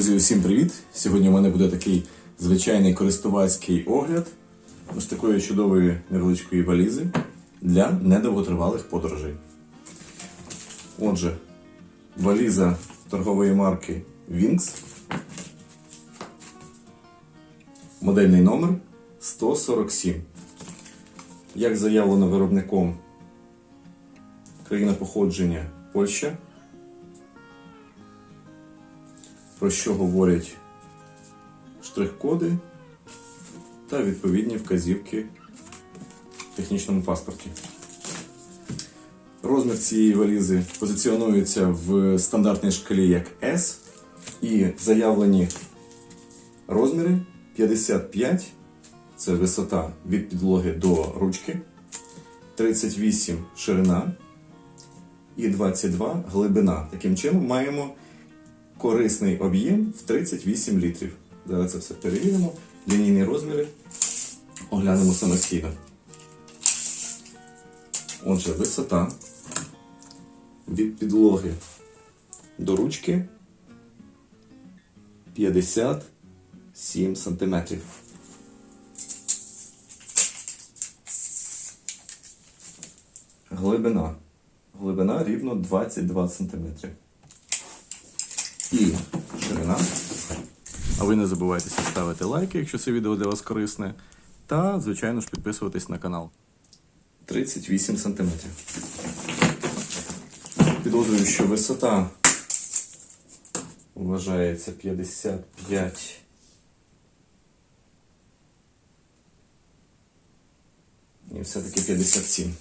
Друзі, усім привіт! Сьогодні у мене буде такий звичайний користувацький огляд ось такої чудової невеличкої валізи для недовготривалих подорожей. Отже, валіза торгової марки Wings. Модельний номер 147. Як заявлено виробником країна походження Польща. Про що говорять штрих-коди та відповідні вказівки в технічному паспорті. Розмір цієї валізи позиціонується в стандартній шкалі як S і заявлені розміри 55 це висота від підлоги до ручки, 38 ширина і 22 глибина. Таким чином маємо корисний об'єм в 38 літрів. Зараз це все перевіримо. Лінійні розміри оглянемо самостійно. Отже, висота від підлоги до ручки 57 сантиметрів. Глибина. Глибина рівно 22 сантиметри і ширина. А ви не забувайте ставити лайки, якщо це відео для вас корисне. Та, звичайно ж, підписуватись на канал. 38 см. Підозрюю, що висота вважається 55. І все-таки 57.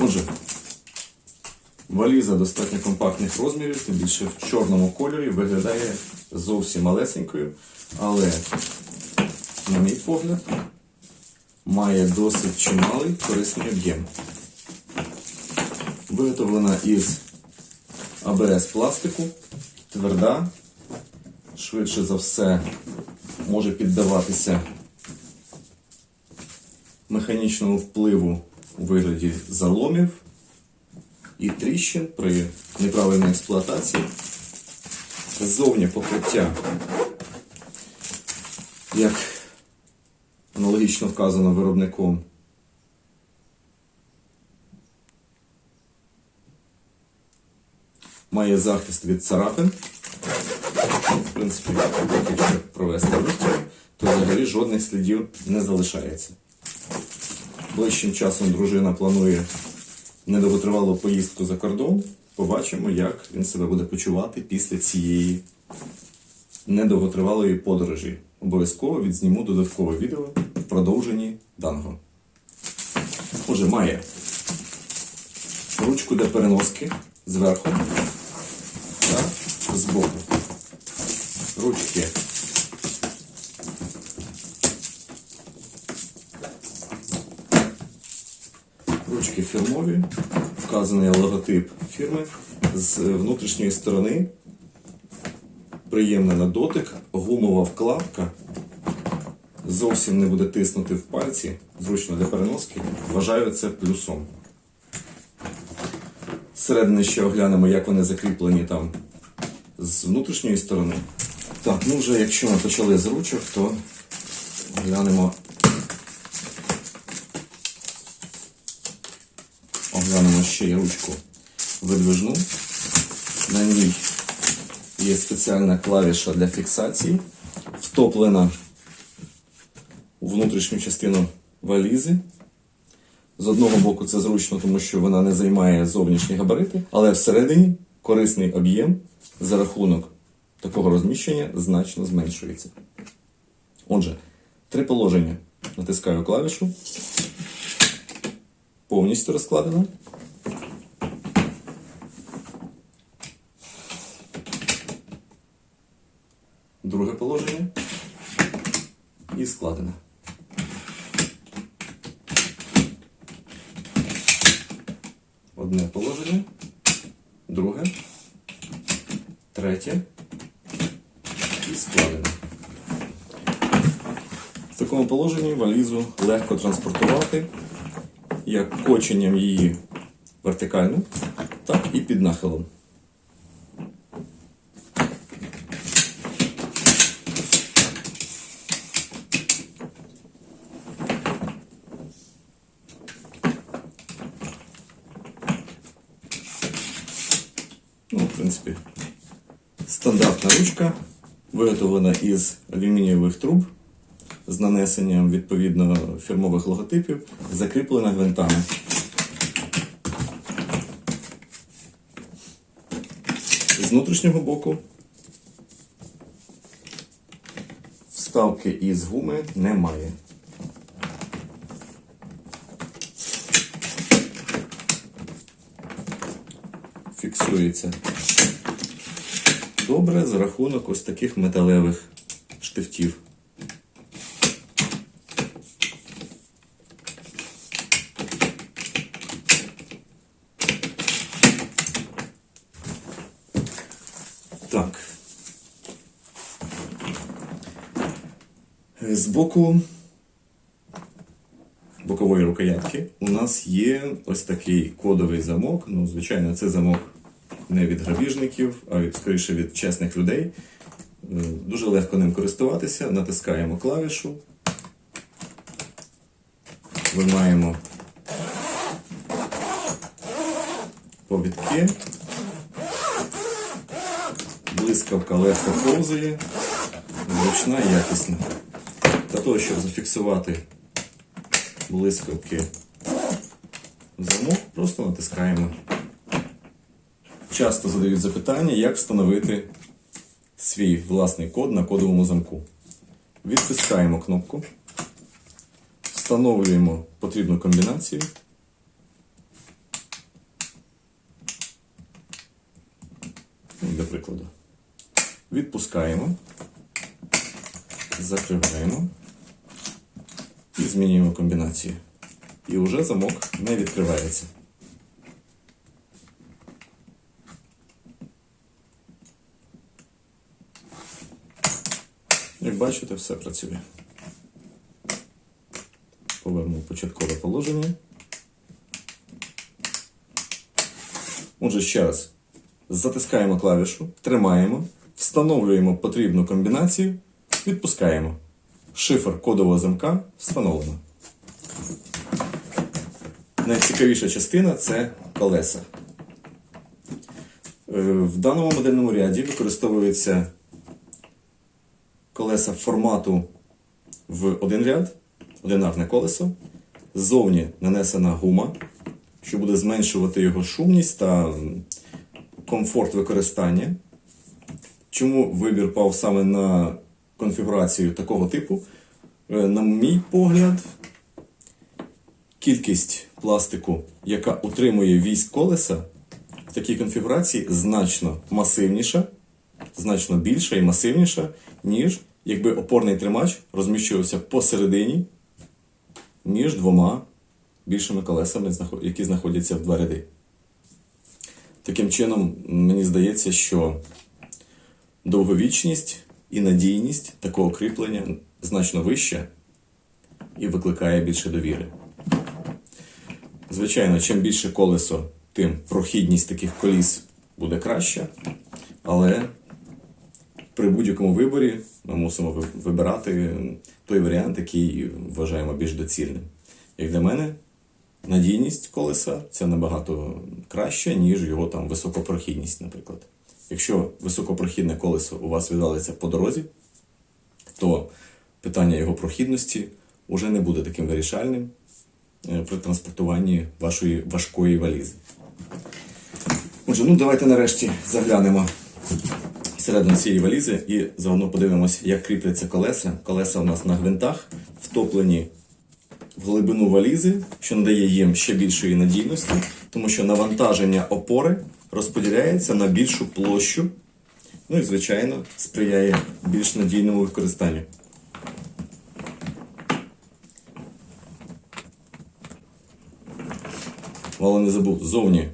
Отже, Валіза достатньо компактних розмірів, тим більше в чорному кольорі виглядає зовсім малесенькою, але, на мій погляд, має досить чималий корисний об'єм. Виготовлена із АБС пластику, тверда, швидше за все може піддаватися механічному впливу у вигляді заломів і тріщин при неправильній експлуатації. Ззовні покриття, як аналогічно вказано виробником, має захист від царапин. В принципі, якщо провести витяг, то взагалі жодних слідів не залишається. Ближчим часом дружина планує недовготривалу поїздку за кордон, побачимо, як він себе буде почувати після цієї недовготривалої подорожі. Обов'язково відзніму додаткове відео в продовженні даного. Отже, має ручку для переноски зверху та збоку. Ручки Ручки вказаний логотип фірми з внутрішньої сторони. Приємна на дотик, гумова вкладка. Зовсім не буде тиснути в пальці, зручно для переноски. Вважаю це плюсом. Зсередини ще оглянемо, як вони закріплені там з внутрішньої сторони. Так, ну вже якщо ми почали з ручок, то глянемо Оглянемо ще й ручку видвижну. На ній є спеціальна клавіша для фіксації, втоплена у внутрішню частину валізи. З одного боку це зручно, тому що вона не займає зовнішні габарити, але всередині корисний об'єм за рахунок такого розміщення значно зменшується. Отже, три положення. Натискаю клавішу повністю розкладена. Друге положення і складене. Одне положення, друге, третє і складене. В такому положенні валізу легко транспортувати як коченням її вертикально, так і під нахилом. принципі, ручка, виготовлена із алюмінієвих труб з нанесенням відповідно фірмових логотипів, закріплена гвинтами. З внутрішнього боку вставки із гуми немає. Фіксується добре за рахунок ось таких металевих штифтів. Так. З боку бокової рукоятки у нас є ось такий кодовий замок. Ну, звичайно, це замок не від грабіжників, а від, скоріше від чесних людей. Е, Дуже легко ним користуватися. Натискаємо клавішу. Виймаємо повідки. Блискавка легко повзає, зручна і якісна. Для того, щоб зафіксувати блискавки в замок, просто натискаємо. Часто задають запитання, як встановити свій власний код на кодовому замку. Відтискаємо кнопку, встановлюємо потрібну комбінацію. Для прикладу. Відпускаємо, закриваємо і змінюємо комбінацію. І вже замок не відкривається. Як бачите, все працює. Повернув початкове положення. Отже, ще раз. Затискаємо клавішу, тримаємо, встановлюємо потрібну комбінацію, відпускаємо. Шифр кодового замка встановлено. Найцікавіша частина це колеса. Е, В даному модельному ряді використовуються колеса формату в один ряд, одинарне колесо. Ззовні нанесена гума, що буде зменшувати його шумність та комфорт використання. Чому вибір пав саме на конфігурацію такого типу? Е, На мій погляд, кількість пластику, яка утримує вісь колеса, в такій конфігурації значно масивніша, значно більша і масивніша, ніж якби опорний тримач розміщувався посередині між двома більшими колесами, які знаходяться в два ряди. Таким чином, мені здається, що довговічність і надійність такого кріплення значно вища і викликає більше довіри. Звичайно, чим більше колесо, тим прохідність таких коліс буде краща, але при будь-якому виборі ми мусимо вибирати той варіант, який вважаємо більш доцільним. Як для мене, надійність колеса це набагато краще, ніж його там високопрохідність, наприклад. Якщо високопрохідне колесо у вас відвалиться по дорозі, то питання його прохідності вже не буде таким вирішальним е, при транспортуванні вашої важкої валізи. Отже, ну давайте нарешті заглянемо всередину цієї валізи і заодно подивимось, як кріпляться колеса. Колеса у нас на гвинтах, втоплені в глибину валізи, що надає їм ще більшої надійності, тому що навантаження опори розподіляється на більшу площу, ну і, звичайно, сприяє більш надійному використанню. Мало не забув, ззовні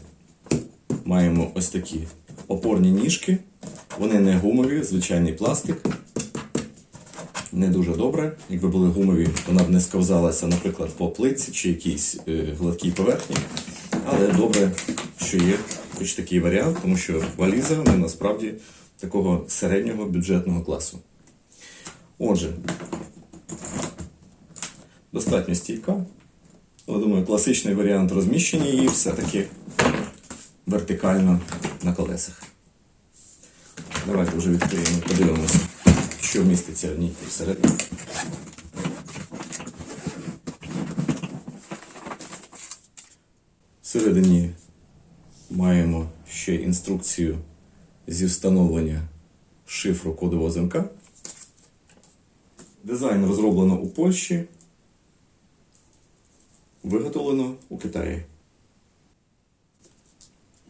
маємо ось такі опорні ніжки. Вони не гумові, звичайний пластик. Не дуже добре. Якби були гумові, вона б не сковзалася, наприклад, по плитці чи якійсь е, гладкій поверхні. Але добре, що є хоч такий варіант, тому що валіза ну, насправді такого середнього бюджетного класу. Отже, достатньо стійка. Але думаю, класичний варіант розміщення її все-таки вертикально на колесах. Давайте вже відкриємо, подивимося, що міститься в ній всередині. Всередині маємо ще інструкцію зі встановлення шифру кодового замка. Дизайн розроблено у Польщі, виготовлено у Китаї.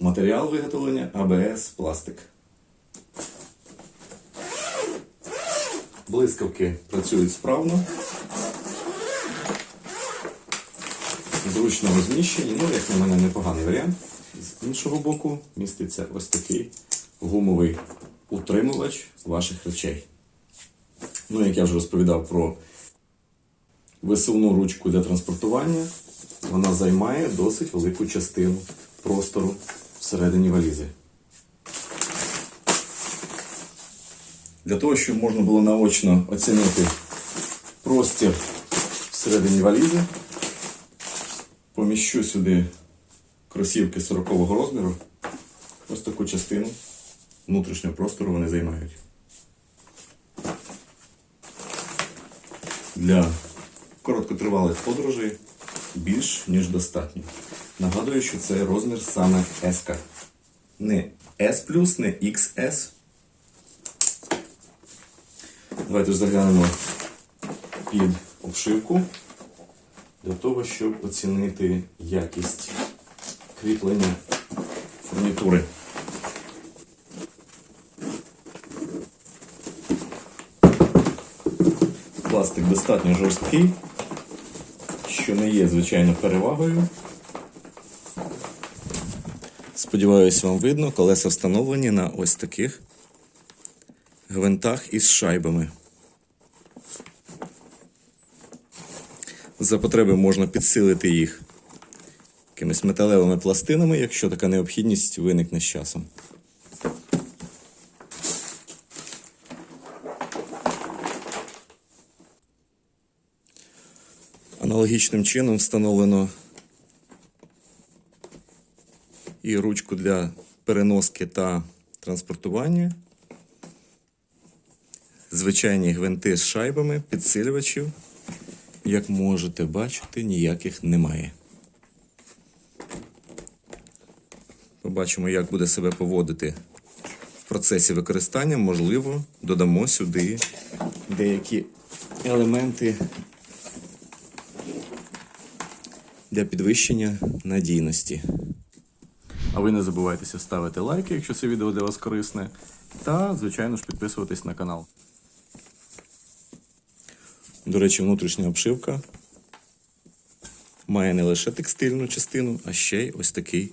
Матеріал виготовлення АБС пластик. Блискавки працюють справно. Зручно розміщені, ну, як на мене, непоганий варіант. З іншого боку міститься ось такий гумовий утримувач ваших речей. Ну, як я вже розповідав про висувну ручку для транспортування, вона займає досить велику частину простору всередині валізи. Для того, щоб можна було наочно оцінити простір всередині валізи, поміщу сюди кросівки 40-го розміру. Ось таку частину внутрішнього простору вони займають. Для короткотривалих подорожей більш ніж достатньо. Нагадую, що це розмір саме S. Не S, не XS. Давайте заглянемо під обшивку для того, щоб оцінити якість кріплення фурнітури. Пластик достатньо жорсткий, що не є, звичайно, перевагою. Сподіваюсь, вам видно, колеса встановлені на ось таких гвинтах із шайбами. За потреби можна підсилити їх якимись металевими пластинами, якщо така необхідність виникне з часом. Аналогічним чином встановлено і ручку для переноски та транспортування. Звичайні гвинти з шайбами, підсилювачів. Як можете бачити, ніяких немає. Побачимо, як буде себе поводити в процесі використання. Можливо, додамо сюди деякі елементи для підвищення надійності. А ви не забувайтеся ставити лайки, якщо це відео для вас корисне. Та, звичайно ж, підписуватись на канал. До речі, внутрішня обшивка має не лише текстильну частину, а ще й ось такий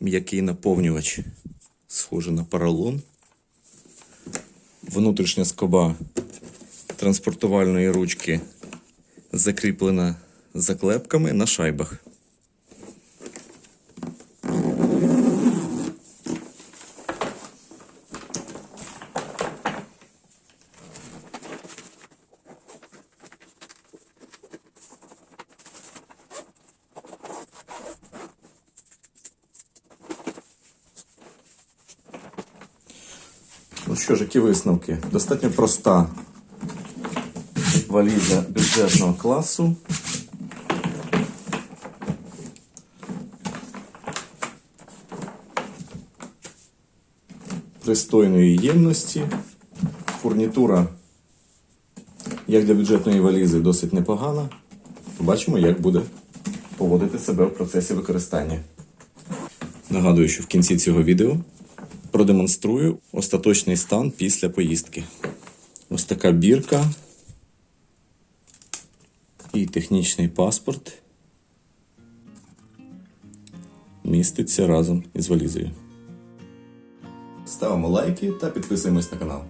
м'який наповнювач, схожий на поролон. Внутрішня скоба транспортувальної ручки закріплена заклепками на шайбах. Ну що ж, які висновки? Достатньо проста валіза бюджетного класу. Пристойної ємності. Фурнітура, як для бюджетної валізи, досить непогана. Побачимо, як буде поводити себе в процесі використання. Нагадую, що в кінці цього відео продемонструю остаточний стан після поїздки. Ось така бірка і технічний паспорт міститься разом із валізою. Ставимо лайки та підписуємось на канал.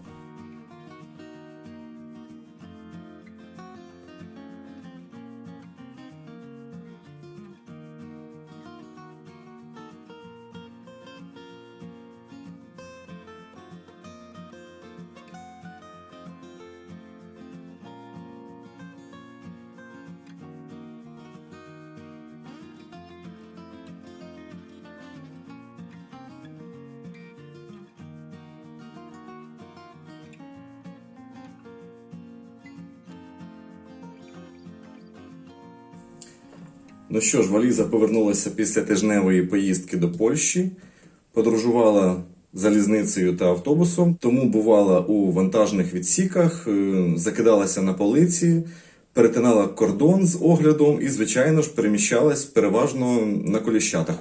Ну що ж, валіза повернулася після тижневої поїздки до Польщі, подорожувала залізницею та автобусом, тому бувала у вантажних відсіках, е, закидалася на полиці, перетинала кордон з оглядом і, звичайно ж, переміщалась переважно на коліщатах.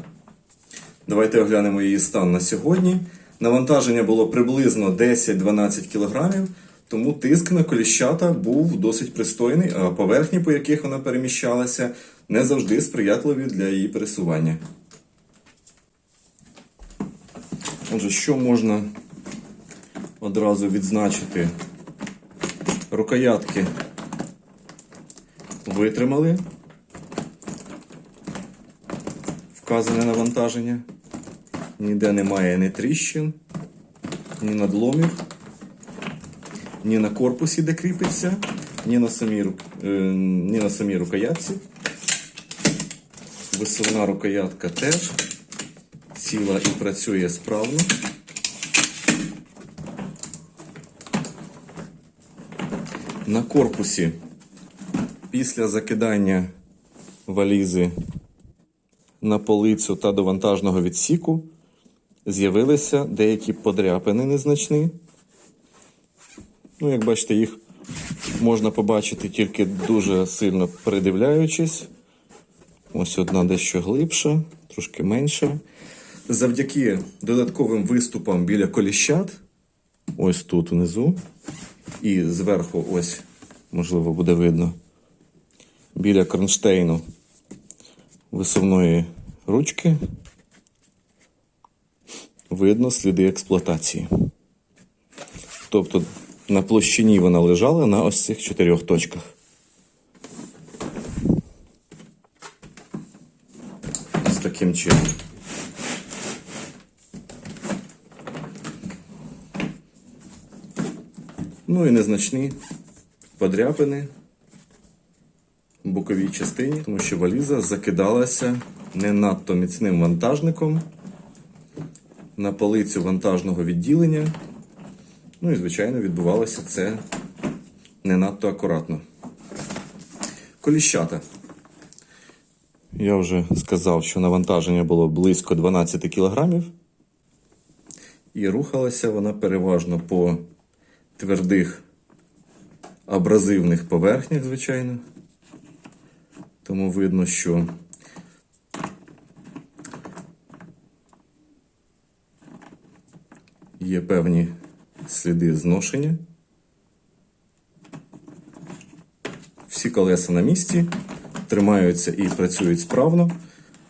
Давайте оглянемо її стан на сьогодні. Навантаження було приблизно 10-12 кг, тому тиск на коліщата був досить пристойний, а поверхні, по яких вона переміщалася, не завжди сприятливі для її пересування. Отже, що можна одразу відзначити? Рукоятки витримали вказане навантаження. Ніде немає ні тріщин, ні надломів, ні на корпусі, де кріпиться, ні на самій, е, ні на самій рукоятці. Висувна рукоятка теж ціла і працює справно. На корпусі після закидання валізи на полицю та до вантажного відсіку з'явилися деякі подряпини незначні. Ну, як бачите, їх можна побачити тільки дуже сильно придивляючись. Ось одна дещо глибша, трошки менша. Завдяки додатковим виступам біля коліщат, ось тут внизу, і зверху, ось, можливо, буде видно, біля кронштейну висувної ручки видно сліди експлуатації. Тобто на площині вона лежала на ось цих чотирьох точках. Ось таким чином. Ну і незначні подряпини в боковій частині, тому що валіза закидалася не надто міцним вантажником на полицю вантажного відділення. Ну і, звичайно, відбувалося це не надто акуратно. Коліщата. Я вже сказав, що навантаження було близько 12 кг. І рухалася вона переважно по твердих абразивних поверхнях, звичайно. Тому видно, що є певні сліди зношення. Всі колеса на місці, тримаються і працюють справно.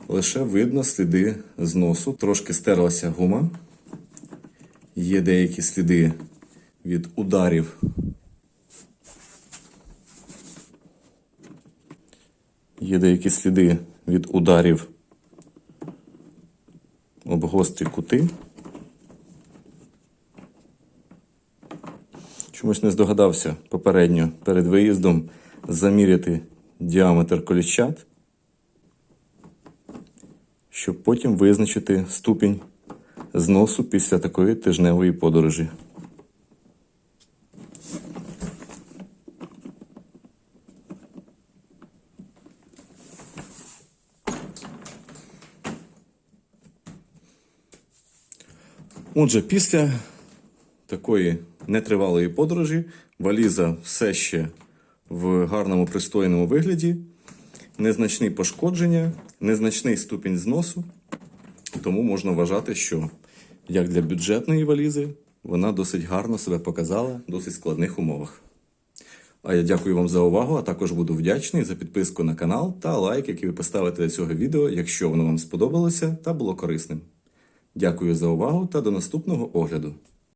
Лише видно сліди зносу. Трошки стерлася гума. Є деякі сліди від ударів Є деякі сліди від ударів об гострі кути. Чомусь не здогадався попередньо перед виїздом заміряти діаметр коліщат, щоб потім визначити ступінь зносу після такої тижневої подорожі. Отже, після такої нетривалої подорожі валіза все ще в гарному пристойному вигляді, незначні пошкодження, незначний ступінь зносу. Тому можна вважати, що як для бюджетної валізи вона досить гарно себе показала в досить складних умовах. А я дякую вам за увагу, а також буду вдячний за підписку на канал та лайк, який ви поставите до цього відео, якщо воно вам сподобалося та було корисним. Дякую за увагу та до наступного огляду.